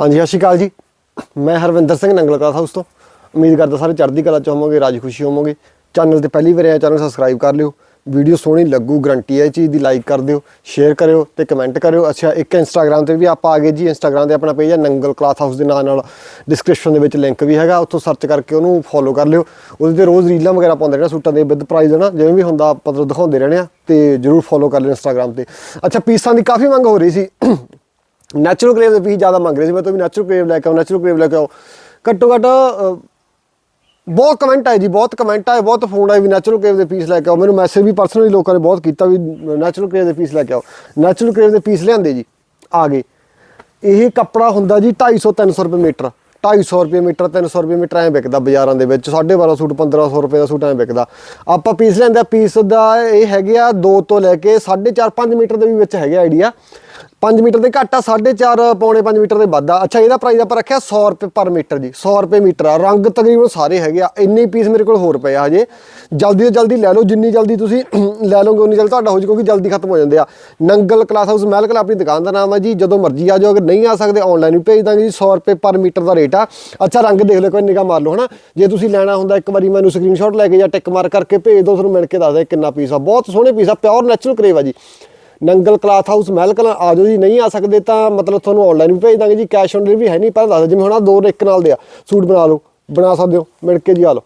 ਹਾਂਜੀ, ਸਤਿ ਸ਼੍ਰੀ ਅਕਾਲ ਜੀ। ਮੈਂ ਹਰਵਿੰਦਰ ਸਿੰਘ, ਨੰਗਲ ਕਲਾਸ ਹਾਊਸ ਤੋਂ। ਉਮੀਦ ਕਰਦਾ ਸਾਰੇ ਚੜ੍ਹਦੀ ਕਲਾ ਚ ਹੋਵੋਗੇ, ਰਾਜ ਖੁਸ਼ੀ ਹੋਵੋਗੇ। ਚੈਨਲ ਤੇ ਪਹਿਲੀ ਵਾਰ ਆਇਆ ਚੈਨਲ ਸਬਸਕ੍ਰਾਈਬ ਕਰ ਲਿਓ। ਵੀਡੀਓ ਸੋਹਣੀ ਲੱਗੂ ਗਰੰਟੀ ਹੈ ਇਹ ਚੀਜ਼ ਦੀ ਲਾਈਕ ਕਰ ਦਿਓ ਸ਼ੇਅਰ ਕਰਿਓ ਤੇ ਕਮੈਂਟ ਕਰਿਓ। ਅੱਛਾ, ਇੱਕ ਇੰਸਟਾਗ੍ਰam ਤੇ ਵੀ ਆਪਾਂ ਆ ਗਏ ਜੀ। ਇੰਸਟਾਗ੍ਰam ਤੇ ਆਪਣਾ ਪੇਜ ਹੈ ਨੰਗਲ ਕਲਾਸ ਹਾਊਸ ਦੇ ਨਾਂ ਨਾਲ। ਡਿਸਕ੍ਰਿਪਸ਼ਨ ਦੇ ਵਿੱਚ ਲਿੰਕ ਵੀ ਹੈਗਾ, ਉੱਥੋਂ ਸਰਚ ਕਰਕੇ ਉਹਨੂੰ ਫੋਲੋ ਕਰ ਲਿਓ। ਉਹਦੇ ਤੇ ਰੋਜ਼ ਰੀਲਾਂ ਵਗੈਰਾ ਪਾਉਂਦੇ ਰਹਿਣਾ, ਸੂਟਾਂ ਦੇ ਵਿਦ ਪ੍ਰਾਈਸ ਨਾ ਜਿਵੇਂ ਵੀ ਹੁੰਦਾ ਮਤਲਬ ਦਿਖਾਉਂਦੇ ਰਹਿਣੇ ਆ ਤੇ ਜਰੂਰ ਫੋਲੋ ਕਰ ਲਿਓ ਇੰਸਟਾਗ੍ਰam ਤੇ। ਅੱਛਾ, ਪੀਸਾਂ ਦੀ ਕਾਫੀ ਮੰਗ ਹੋ ਰਹੀ ਸੀ। ਨੈਚੁਰਲ ਕਰੇਵ ਦੇ ਪੀਸ ਜ਼ਿਆਦਾ ਮੰਗ ਰਹੇ ਸੀ, ਮੈਂ ਤਾਂ ਵੀ ਨੈਚੁਰਲ ਕਰੇਵ ਲੈ ਕੇ ਆਓ ਨੈਚੁਰਲ ਕਰੇਵ ਲੈ ਕੇ ਆਓ ਘੱਟੋ ਘੱਟ ਬਹੁਤ ਕਮੈਂਟ ਆਏ ਜੀ, ਬਹੁਤ ਕਮੈਂਟ ਆਏ, ਬਹੁਤ ਫੋਨ ਆਏ ਵੀ ਨੈਚੁਰਲ ਕਰੇਵ ਦੇ ਪੀਸ ਲੈ ਕੇ ਆਓ ਮੈਨੂੰ ਮੈਸੇਜ ਵੀ ਪਰਸਨਲੀ ਲੋਕਾਂ ਨੇ ਬਹੁਤ ਕੀਤਾ ਵੀ ਨੈਚੁਰਲ ਕਰੇਵ ਦੇ ਪੀਸ ਲੈ ਕੇ ਆਓ ਨੈਚੁਰਲ ਕਰੇਵ ਦੇ ਪੀਸ ਲਿਆਂਦੇ ਜੀ, ਆ ਗਏ। ਇਹ ਕੱਪੜਾ ਹੁੰਦਾ ਜੀ 250 300 ਰੁਪਏ ਮੀਟਰ। 250 ਰੁਪਏ ਮੀਟਰ 300 ਰੁਪਏ ਮੀਟਰ ਐਂ ਵਿਕਦਾ ਬਾਜ਼ਾਰਾਂ ਦੇ ਵਿੱਚ 1250 ਸੂਟ 1500 ਰੁਪਏ ਦਾ ਸੂਟ ਐਂ ਵਿਕਦਾ। ਆਪਾਂ ਪੀਸ ਲੈਂਦੇ ਪੀਸ ਦਾ ਇਹ ਹੈਗੇ ਆ 2 ਤੋਂ ਲੈ ਕੇ 4.5 5 ਮੀਟਰ ਦੇ ਵੀ ਵਿੱਚ ਹੈਗੇ ਆਈਡੀਆ 5 ਮੀਟਰ ਦੇ ਘੱਟ ਆ 4.5 ਪੌਣੇ 5 ਮੀਟਰ ਦੇ ਵੱਧ ਆ। ਅੱਛਾ, ਇਹਦਾ ਪ੍ਰਾਈਸ ਆਪਾਂ ਰੱਖਿਆ 100 ਰੁਪਏ ਪਰ ਮੀਟਰ ਜੀ 100 ਰੁਪਏ ਮੀਟਰ ਆ। ਰੰਗ ਤਕਰੀਬਨ ਸਾਰੇ ਹੈਗੇ ਆ, ਇੰਨੇ ਪੀਸ ਮੇਰੇ ਕੋਲ ਹੋਰ ਪਏ ਆ ਹਜੇ। ਜਲਦੀ ਤੋਂ ਜਲਦੀ ਲੈ ਲਓ, ਜਿੰਨੀ ਜਲਦੀ ਤੁਸੀਂ ਲੈ ਲਓਗੇ, ਉਨੀ ਜਲਦੀ ਤੁਹਾਡਾ ਹੋ ਜਾਊ ਕਿਉਂਕਿ ਜਲਦੀ ਖਤਮ ਹੋ ਜਾਂਦੇ ਆ। ਨੰਗਲ, ਕਲਾਸ ਹਾਊਸ, ਮਹਿਲ ਆਪਣੀ ਦੁਕਾਨ ਦਾ ਨਾਮ ਆ ਜੀ, ਜਦੋਂ ਮਰਜ਼ੀ ਆ ਜਾਓ, ਅਗਰ ਨਹੀਂ ਆ ਸਕਦੇ ਆਨਲਾਈਨ ਵੀ ਭੇਜ ਦਾਂਗੇ ਜੀ 100 ਰੁਪਏ ਪਰ ਮੀਟਰ ਦਾ ਰੇਟ ਆ। ਅੱਛਾ, ਰੰਗ ਦੇਖ ਲਓ ਕੋਈ ਨਿਗਾਹ ਮਾਰ ਲਓ, ਹਨਾ। ਜੇ ਤੁਸੀਂ ਲੈਣਾ ਹੁੰਦਾ, ਇੱਕ ਵਾਰੀ ਮੈਨੂੰ ਸਕਰੀਨਸ਼ਾਟ ਲੈ ਕੇ ਜਾਂ ਟਿਕ ਮਾਰ ਕਰਕੇ ਭੇਜ ਦਿਓ, ਤੁਹਾਨੂੰ ਮਿਲ ਕੇ ਦੱਸ ਦੇ ਕਿੰਨਾ ਪੀਸ ਆ। ਬਹੁਤ ਸੋਹਣੇ ਪੀਸ ਆ ਪਿਓਰ ਨੈਚੁਰਲ ਕਰੇਵ ਆ ਜੀ। ਨੰਗਲ ਕਲਾਥ ਹਾਊਸ ਮਹਿਲ ਕਲਾਂ ਆ ਜਾਓ ਜੀ ਨਹੀਂ ਆ ਸਕਦੇ ਤਾਂ ਮਤਲਬ ਤੁਹਾਨੂੰ ਆਨਲਾਈਨ ਵੀ ਭੇਜ ਦਾਂਗੇ ਜੀ ਕੈਸ਼ ਔਨ ਡਿਲੀਵਰੀ ਹੈ ਨਹੀਂ ਪਰ ਦੱਸ ਦਿਓ, ਜਿਵੇਂ ਹੁਣ ਆਹ ਦੋ ਇੱਕ ਨਾਲ ਦੇ ਆ ਸੂਟ ਬਣਾ ਲਓ ਬਣਾ ਸਕਦੇ ਹੋ ਮਿਲ ਕੇ ਜੀ ਆ ਲਓ।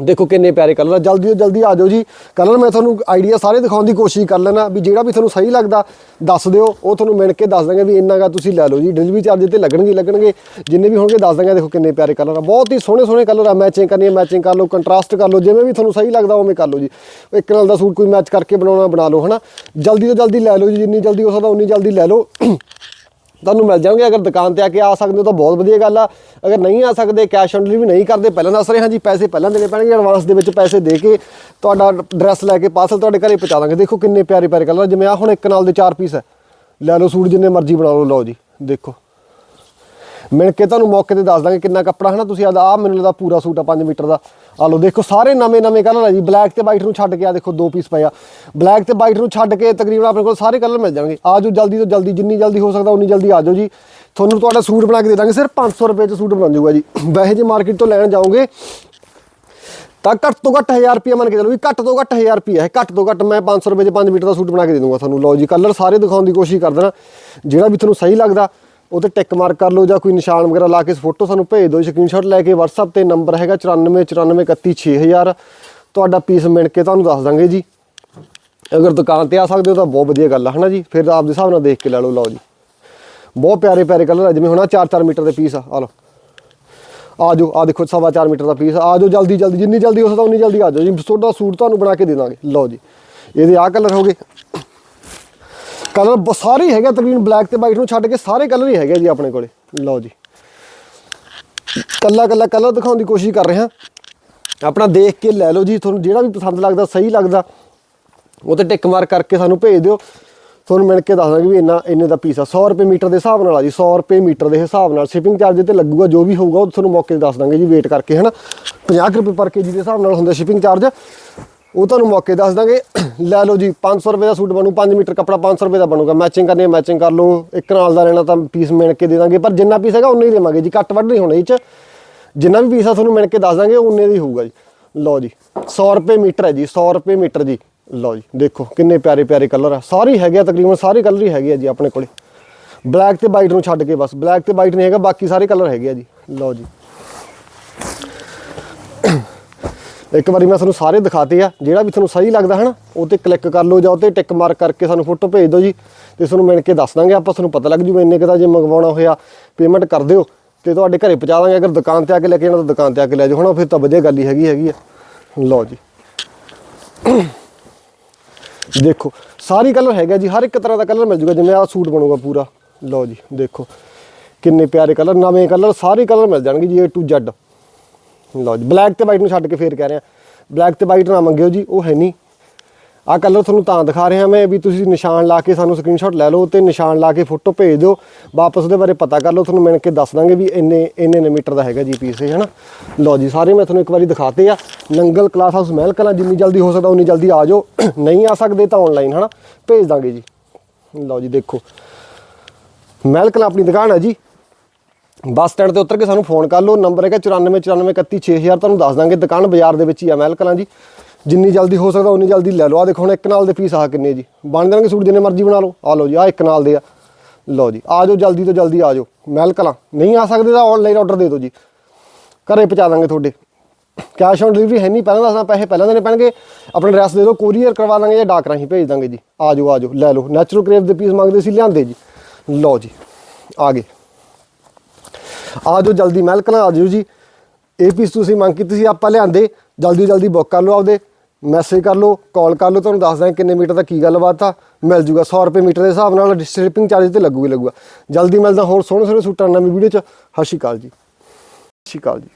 ਦੇਖੋ ਕਿੰਨੇ ਪਿਆਰੇ ਕਲਰ ਆ। ਜਲਦੀ ਤੋਂ ਜਲਦੀ ਆ ਜਾਓ ਜੀ। ਕਲਰ ਮੈਂ ਤੁਹਾਨੂੰ ਆਈਡੀਆ ਸਾਰੇ ਦਿਖਾਉਣ ਦੀ ਕੋਸ਼ਿਸ਼ ਕਰ ਲੈਣਾ ਵੀ ਜਿਹੜਾ ਵੀ ਤੁਹਾਨੂੰ ਸਹੀ ਲੱਗਦਾ, ਦੱਸ ਦਿਓ। ਉਹ ਤੁਹਾਨੂੰ ਮਿਲ ਕੇ ਦੱਸ ਦਾਂਗੇ ਵੀ ਇੰਨਾ ਗਾ ਤੁਸੀਂ ਲੈ ਲਓ ਜੀ। ਡਿਲੀਵਰੀ ਚਾਰਜ ਤੇ ਲੱਗਣਗੇ ਲੱਗਣਗੇ। ਜਿੰਨੇ ਵੀ ਹੋਣਗੇ ਦੱਸ ਦਾਂਗੇ ਦੇਖੋ ਕਿੰਨੇ ਪਿਆਰੇ ਕਲਰ ਆ। ਬਹੁਤ ਹੀ ਸੋਹਣੇ ਸੋਹਣੇ ਕਲਰ ਆ। ਮੈਚਿੰਗ ਕਰਨੀ ਹੈ ਮੈਚਿੰਗ ਕਰ ਲਓ ਕੰਟਰਾਸਟ ਕਰ ਲਓ, ਜਿਵੇਂ ਵੀ ਤੁਹਾਨੂੰ ਸਹੀ ਲੱਗਦਾ ਉਵੇਂ ਕਰ ਲਓ ਜੀ। ਇੱਕ ਨਾਲ ਦਾ ਸੂਟ ਕੋਈ ਮੈਚ ਕਰਕੇ ਬਣਾਉਣਾ ਬਣਾ ਲਓ, ਹਨਾ। ਜਲਦੀ ਤੋਂ ਜਲਦੀ ਲੈ ਲਓ ਜੀ। ਜਿੰਨੀ ਜਲਦੀ ਹੋ ਸਕਦਾ ਉਨੀ ਜਲਦੀ ਲੈ ਲਓ। ਤੁਹਾਨੂੰ ਮਿਲ ਜਾਣਗੇ, ਅਗਰ ਦੁਕਾਨ ਤੇ ਆ ਕੇ ਆ ਸਕਦੇ ਹੋ ਤਾਂ ਬਹੁਤ ਵਧੀਆ ਗੱਲ ਆ। ਅਗਰ ਨਹੀਂ ਆ ਸਕਦੇ ਕੈਸ਼ ਔਨ ਡਿਲੀਵਰੀ ਨਹੀਂ ਕਰਦੇ, ਪਹਿਲਾਂ ਦੱਸ ਰਹੇ ਹਾਂ ਜੀ, ਪੈਸੇ ਪਹਿਲਾਂ ਦੇਣੇ ਪੈਣਗੇ ਐਡਵਾਂਸ ਦੇ ਵਿੱਚ ਪੈਸੇ ਦੇ ਕੇ ਤੁਹਾਡਾ ਐਡਰੈਸ ਲੈ ਕੇ ਪਾਰਸਲ ਤੁਹਾਡੇ ਘਰੇ ਪਹੁੰਚਾ ਦਾਂਗੇ। ਦੇਖੋ ਕਿੰਨੇ ਪਿਆਰੇ ਪਿਆਰੇ ਕਲਰ ਜਿਵੇਂ ਆ ਹੁਣ ਇੱਕ ਨਾਲ ਦੇ ਚਾਰ ਪੀਸ ਹੈ ਲੈ ਲਓ ਸੂਟ ਜਿੰਨੇ ਮਰਜ਼ੀ ਬਣਾ ਲਓ ਲਓ ਜੀ, ਦੇਖੋ। ਮਿਲ ਕੇ ਤੁਹਾਨੂੰ ਮੌਕੇ ਤੇ ਦੱਸ ਦਾਂਗੇ ਕਿੰਨਾ ਕੱਪੜਾ, ਹਨਾ? ਤੁਸੀਂ ਆਦਾ ਆ ਮੈਨੂੰ ਲੱਗਦਾ ਪੂਰਾ ਸੂਟ ਆ 5 ਮੀਟਰ ਦਾ। ਆ ਲਓ, ਦੇਖੋ, ਸਾਰੇ ਨਵੇਂ ਨਵੇਂ ਕਲਰ ਆ ਜੀ। ਬਲੈਕ ਤੇ ਵਾਈਟ ਨੂੰ ਛੱਡ ਕੇ ਆ ਦੇਖੋ, ਦੋ ਪੀਸ ਪਏ ਆ। ਬਲੈਕ ਤੇ ਵਾਈਟ ਨੂੰ ਛੱਡ ਕੇ ਤਕਰੀਬਨ ਆਪਣੇ ਕੋਲ ਸਾਰੇ ਕਲਰ ਮਿਲ ਜਾਣਗੇ। ਆ ਜਾਓ, ਜਲਦੀ ਤੋਂ ਜਲਦੀ, ਜਿੰਨੀ ਜਲਦੀ ਹੋ ਸਕਦਾ, ਉਨੀ ਜਲਦੀ ਆ ਜਾਓ ਜੀ। ਤੁਹਾਨੂੰ ਤੁਹਾਡਾ ਸੂਟ ਬਣਾ ਕੇ ਦੇ ਦਾਂਗੇ। ਸਿਰਫ 500 ਰੁਪਏ ਚ ਸੂਟ ਬਣ ਜਾਊਗਾ ਜੀ। ਵੈਸੇ ਜੇ ਮਾਰਕੀਟ ਤੋਂ ਲੈਣ ਜਾਓਗੇ, ਤਾਂ ਘੱਟ ਤੋਂ ਘੱਟ 1000 ਰੁਪਏ ਮੰਨ ਕੇ ਚੱਲੋ ਵੀ ਘੱਟ ਤੋਂ ਘੱਟ 1000 ਰੁਪਏ ਹੈ। ਘੱਟ ਤੋਂ ਘੱਟ ਮੈਂ 500 ਰੁਪਏ 'ਚ 5 ਮੀਟਰ ਦਾ ਸੂਟ ਬਣਾ ਕੇ ਦੇ ਦੂੰਗਾ ਤੁਹਾਨੂੰ। ਲਓ ਜੀ ਕਲਰ ਸਾਰੇ ਦਿਖਾਉਣ ਦੀ ਕੋਸ਼ਿਸ਼ ਕਰ ਦੇਣਾ ਜਿਹੜਾ ਵੀ ਤੁਹਾਨੂੰ ਸਹੀ ਲੱਗਦਾ ਉਹ ਤੇ ਟਿਕ ਮਾਰਕ ਕਰ ਲਓ ਜਾਂ ਕੋਈ ਨਿਸ਼ਾਨ ਵਗੈਰਾ ਲਾ ਕੇ ਫੋਟੋ ਸਾਨੂੰ ਭੇਜ ਦਿਓ। ਸਕਰੀਨਸ਼ਾਟ ਲੈ ਕੇ WhatsApp ਤੇ ਨੰਬਰ ਹੈਗਾ 9494316000 ਤੁਹਾਡਾ ਪੀਸ ਮਿਣ ਕੇ ਤੁਹਾਨੂੰ ਦੱਸ ਦਾਂਗੇ ਜੀ। ਅਗਰ ਦੁਕਾਨ ਤੇ ਆ ਸਕਦੇ ਹੋ ਤਾਂ ਬਹੁਤ ਵਧੀਆ ਗੱਲ ਆ, ਹਨਾ ਜੀ? ਫਿਰ ਆਪਦੇ ਹਿਸਾਬ ਨਾਲ ਦੇਖ ਕੇ ਲੈ ਲਓ ਲਓ ਜੀ। ਬਹੁਤ ਪਿਆਰੇ ਪਿਆਰੇ ਕਲਰ ਆ, ਜਿਵੇਂ ਹੁਣ 4-4 ਮੀਟਰ ਦੇ ਪੀਸ ਆ। ਆ ਲਓ। ਆ ਜਾਓ, ਆ ਦੇਖੋ ਸਵਾ 4 ਮੀਟਰ ਦਾ ਪੀਸ ਆ। ਜਾਓ ਜਲਦੀ ਜਲਦੀ, ਜਿੰਨੀ ਜਲਦੀ ਹੋ ਸਕਦਾ ਉਨੀ ਜਲਦੀ ਆ ਜਾਓ। ਜੀ, ਤੁਹਾਡਾ ਸੂਟ ਤੁਹਾਨੂੰ ਬਣਾ ਕੇ ਦੇ ਦਾਂਗੇ। ਲਓ ਜੀ। ਇਹਦੇ ਆ ਕਲਰ ਹੋ ਗਏ। ਕਲਰ ਬ- ਸਾਰੇ ਹੀ ਹੈਗੇ ਤਕਰੀਬਨ ਬਲੈਕ ਤੇ ਵਾਈਟ ਨੂੰ ਛੱਡ ਕੇ ਸਾਰੇ ਕਲਰ ਹੀ ਹੈਗੇ ਜੀ ਆਪਣੇ ਕੋਲੇ। ਲਓ ਜੀ। ਕੱਲਾ ਕੱਲਾ ਕਲਰ ਦਿਖਾਉਣ ਦੀ ਕੋਸ਼ਿਸ਼ ਕਰ ਰਹੇ। ਹਾਂ ਆਪਣਾ ਦੇਖ ਕੇ ਲੈ ਲਓ ਜੀ, ਤੁਹਾਨੂੰ ਜਿਹੜਾ ਵੀ ਪਸੰਦ ਲੱਗਦਾ, ਸਹੀ ਲੱਗਦਾ, ਉਹ ਤੇ ਟਿਕ ਮਾਰ ਕਰਕੇ ਸਾਨੂੰ ਭੇਜ ਦਿਓ। ਤੁਹਾਨੂੰ ਮਿਲ ਕੇ ਦੱਸ ਦਾਂਗੇ ਵੀ ਇੰਨਾ ਇੰਨੇ ਦਾ ਪੀਸ ਆ। 100 ਰੁਪਏ ਮੀਟਰ ਦੇ ਹਿਸਾਬ ਨਾਲ ਆ ਜੀ 100 ਰੁਪਏ ਮੀਟਰ ਦੇ ਹਿਸਾਬ ਨਾਲ ਸ਼ਿਪਿੰਗ ਚਾਰਜ ਤੇ ਲੱਗੂਗਾ, ਜੋ ਵੀ ਹੋਊਗਾ, ਉਹ ਤੁਹਾਨੂੰ ਮੌਕੇ ਤੇ ਦੱਸ ਦਾਂਗੇ ਜੀ ਵੇਟ ਕਰਕੇ, ਹਨਾ। 50 ਰੁਪਏ ਪਰ ਕੇਜੀ ਦੇ ਹਿਸਾਬ ਨਾਲ ਹੁੰਦਾ ਸ਼ਿਪਿੰਗ ਚਾਰਜ ਉਹ ਤੁਹਾਨੂੰ ਮੌਕੇ ਦੱਸ ਦਾਂਗੇ। ਲੈ ਲਓ ਜੀ 500 ਰੁਪਏ ਦਾ ਸੂਟ ਬਣੂ 5 ਮੀਟਰ ਕੱਪੜਾ 500 ਰੁਪਏ ਦਾ ਬਣੂਗਾ। ਮੈਚਿੰਗ ਕਰਨੀ ਹੈ ਮੈਚਿੰਗ ਕਰ ਲਓ। ਇੱਕ ਨਾਲ ਦਾ ਰਹਿਣਾ ਤਾਂ ਪੀਸ ਮਿਣ ਕੇ ਦੇ ਦਾਂਗੇ। ਪਰ ਜਿੰਨਾ ਪੀਸ ਹੈਗਾ, ਉਨਾ ਹੀ ਦੇਵਾਂਗੇ ਜੀ। ਕੱਟ ਵੱਢ ਨਹੀਂ ਹੋਣਾ ਇਹ ਚ। ਜਿੰਨਾ ਵੀ ਪੀਸ ਆ, ਤੁਹਾਨੂੰ ਮਿਣ ਕੇ ਦੱਸ ਦਾਂਗੇ, ਉਨੇ ਦੀ ਹੋਊਗਾ ਜੀ। ਲਓ ਜੀ 100 ਰੁਪਏ ਮੀਟਰ ਹੈ ਜੀ 100 ਰੁਪਏ ਮੀਟਰ ਜੀ। ਲਓ ਜੀ, ਦੇਖੋ ਕਿੰਨੇ ਪਿਆਰੇ ਪਿਆਰੇ ਕਲਰ ਆ। ਸਾਰੇ ਹੈਗੇ ਆ, ਤਕਰੀਬਨ ਸਾਰੇ ਕਲਰ ਹੀ ਹੈਗੇ ਆ ਜੀ ਆਪਣੇ ਕੋਲੇ। ਬਲੈਕ ਤੇ ਵਾਈਟ ਨੂੰ ਛੱਡ ਕੇ ਬਸ। ਬਲੈਕ ਤੇ ਵਾਈਟ ਨਹੀਂ ਹੈਗਾ, ਬਾਕੀ ਸਾਰੇ ਕਲਰ ਹੈਗੇ ਆ ਜੀ। ਲਓ ਜੀ। ਇੱਕ ਵਾਰੀ ਮੈਂ ਤੁਹਾਨੂੰ ਸਾਰੇ ਦਿਖਾਤੇ ਆ, ਜਿਹੜਾ ਵੀ ਤੁਹਾਨੂੰ ਸਹੀ ਲੱਗਦਾ ਹੈ ਨਾ ਉਹ ਤੇ ਕਲਿੱਕ ਕਰ ਲਓ ਜਾਂ ਉਹ ਤੇ ਟਿਕ ਮਾਰਕ ਕਰਕੇ ਸਾਨੂੰ ਫੋਟੋ ਭੇਜ ਦਿਓ ਜੀ, ਤੇ ਤੁਹਾਨੂੰ ਮਿਲ ਕੇ ਦੱਸ ਦਾਂਗੇ, ਆਪਾਂ ਤੁਹਾਨੂੰ ਪਤਾ ਲੱਗ ਜੂਗਾ ਇੰਨੇ ਕੁ ਜੇ ਮੰਗਵਾਉਣਾ ਹੋਇਆ ਪੇਮੈਂਟ ਕਰ ਦਿਓ, ਤੇ ਤੁਹਾਡੇ ਘਰੇ ਪਹੁੰਚਾ ਦਾਂਗੇ, ਅਗਰ ਦੁਕਾਨ ਤੇ ਆ ਕੇ ਲੈ ਕੇ ਜਾਣਾ ਤਾਂ ਦੁਕਾਨ ਤੇ ਆ ਕੇ ਲੈ ਜਾਓ ਹਣਾ ਫਿਰ ਤਾਂ ਵਧੀਆ ਗੱਲ ਹੀ ਹੈਗੀ ਹੈਗੀ ਆ। ਲਓ ਜੀ। ਦੇਖੋ, ਸਾਰੀ ਕਲਰ ਹੈਗਾ ਜੀ, ਹਰ ਇੱਕ ਤਰ੍ਹਾਂ ਦਾ ਕਲਰ ਮਿਲ ਜੂਗਾ, ਜਿਵੇਂ ਆਹ ਸੂਟ ਬਣੂਗਾ ਪੂਰਾ। ਲਓ ਜੀ, ਦੇਖੋ, ਕਿੰਨੇ ਪਿਆਰੇ ਕਲਰ ਨਵੇਂ ਕਲਰ ਸਾਰੇ ਕਲਰ ਮਿਲ ਜਾਣਗੇ ਜੀ, A to Z ਲਓ ਜੀ ਬਲੈਕ ਤੇ ਵਾਈਟ ਨੂੰ ਛੱਡ ਕੇ ਫੇਰ ਕਹਿ ਰਿਹਾ। ਬਲੈਕ ਤੇ ਵਾਈਟ ਨਾ ਮੰਗਿਓ ਜੀ, ਉਹ ਹੈ ਨਹੀਂ। ਆਹ ਕਲਰ ਤੁਹਾਨੂੰ ਤਾਂ ਦਿਖਾ ਰਿਹਾ ਮੈਂ ਵੀ ਤੁਸੀਂ ਨਿਸ਼ਾਨ ਲਾ ਕੇ ਸਾਨੂੰ ਸਕਰੀਨਸ਼ਾਟ ਲੈ ਲਓ ਤੇ ਨਿਸ਼ਾਨ ਲਾ ਕੇ ਫੋਟੋ ਭੇਜ ਦਿਓ। ਵਾਪਸ ਉਹਦੇ ਬਾਰੇ ਪਤਾ ਕਰ ਲਓ, ਤੁਹਾਨੂੰ ਮਿਲ ਕੇ ਦੱਸ ਦਾਂਗੇ ਵੀ ਇੰਨੇ ਇੰਨੇ ਨੇ ਮੀਟਰ ਦਾ ਹੈਗਾ ਜੀ ਪੀਸ ਇਹ, ਹਨਾ? ਲਓ ਜੀ, ਸਾਰੇ ਮੈਂ ਤੁਹਾਨੂੰ ਇੱਕ ਵਾਰੀ ਦਿਖਾਤੇ ਆ। ਨੰਗਲ ਕਲਾਸ ਹਾਊਸ ਮਹਿਲ ਕਲਾਂ ਜਿੰਨੀ ਜਲਦੀ ਹੋ ਸਕਦਾ ਉਨੀ ਜਲਦੀ ਆ ਜਾਓ। ਨਹੀਂ ਆ ਸਕਦੇ ਤਾਂ ਆਨਲਾਈਨ ਹਨਾ? ਭੇਜ ਦਾਂਗੇ ਜੀ। ਲਓ ਜੀ, ਦੇਖੋ। ਮਹਿਲ ਕਲਾਂ ਆਪਣੀ ਦੁਕਾਨ ਹੈ ਜੀ। ਬੱਸ ਸਟੈਂਡ ਤੇ ਉਤਰ ਕੇ ਸਾਨੂੰ ਫੋਨ ਕਰ ਲਓ, ਨੰਬਰ ਹੈਗਾ 9494316000 ਤੁਹਾਨੂੰ ਦੱਸ ਦਾਂਗੇ ਦੁਕਾਨ ਬਾਜ਼ਾਰ ਦੇ ਵਿੱਚ ਹੀ ਆ ਮਹਿਲ ਕਲਾਂ ਜੀ ਜਿੰਨੀ ਜਲਦੀ ਹੋ ਸਕਦਾ ਉਨੀ ਜਲਦੀ ਲੈ ਲਓ। ਆ ਦੇਖੋ ਹੁਣ ਇੱਕ ਨਾਲ ਦੇ ਪੀਸ ਆ ਕਿੰਨੇ ਜੀ? ਬਣ ਜਾਣਗੇ ਸੂਟ ਜਿੰਨੇ ਮਰਜ਼ੀ ਬਣਾ ਲਓ। ਆ ਲਓ ਜੀ ਆ ਇੱਕ ਨਾਲ ਦੇ ਆ। ਲਓ ਜੀ, ਆ ਜਾਓ ਜਲਦੀ ਤੋਂ ਜਲਦੀ ਆ ਜਾਓ। ਮਹਿਲ ਕਲਾਂ। ਨਹੀਂ ਆ ਸਕਦੇ ਤਾਂ ਆਨਲਾਈਨ ਆਰਡਰ ਦੇ ਦਿਓ ਜੀ। ਘਰੇ ਪਹੁੰਚਾ ਦਾਂਗੇ ਤੁਹਾਡੇ। ਕੈਸ਼ ਔਨ ਡਿਲੀਵਰੀ ਹੈ ਨਹੀਂ, ਪਹਿਲਾਂ ਦੱਸਣਾ ਪੈਸੇ ਪਹਿਲਾਂ ਦੇਣੇ ਪੈਣਗੇ। ਆਪਣਾ ਐਡਰੈਸ ਦੇ ਦਿਓ ਕੋਰੀਅਰ ਕਰਵਾ ਦਾਂਗੇ ਜਾਂ ਡਾਕ ਰਾਹੀਂ ਭੇਜ ਦਾਂਗੇ ਜੀ। ਆ ਜਾਓ ਆ ਜਾਓ, ਲੈ ਲਓ। ਨੈਚੁਰਲ ਕ੍ਰੇਪ ਦੇ ਪੀਸ ਮੰਗਦੇ ਸੀ, ਲਿਆਂਦੇ ਜੀ। ਲਓ ਜੀ, ਆ ਗਏ। ਆ ਜਾਓ ਜਲਦੀ, ਮਹਿਲ ਕਲਾਂ ਆ ਜਾਓ ਜੀ। ਇਹ ਪੀਸ ਤੁਸੀਂ ਮੰਗ ਕੀਤੀ ਸੀ, ਆਪਾਂ ਲਿਆਂਦੇ। ਜਲਦੀ ਜਲਦੀ ਬੁੱਕ ਕਰ ਲਓ ਆਪਦੇ। ਮੈਸੇਜ ਕਰ ਲਓ ਕਾਲ ਕਰ ਲਓ, ਤੁਹਾਨੂੰ ਦੱਸ ਦਾਂਗੇ ਕਿੰਨੇ ਮੀਟਰ ਦਾ ਕੀ ਗੱਲਬਾਤ ਆ। ਮਿਲ ਜੂਗਾ 100 ਰੁਪਏ ਮੀਟਰ ਦੇ ਹਿਸਾਬ ਨਾਲ ਸ਼ਿਪਿੰਗ ਚਾਰਜ ਤੇ ਲੱਗੂਗਾ ਲੱਗੂਗਾ। ਜਲਦੀ ਮਿਲਦਾ, ਹੋਰ ਸੋਹਣੇ ਸੋਹਣੇ ਸੂਟਾਂ ਨਵੀਂ ਵੀਡੀਓ ਚ। ਸਤਿ ਸ਼੍ਰੀ ਅਕਾਲ ਜੀ। ਸਤਿ ਸ਼੍ਰੀ ਅਕਾਲ ਜੀ।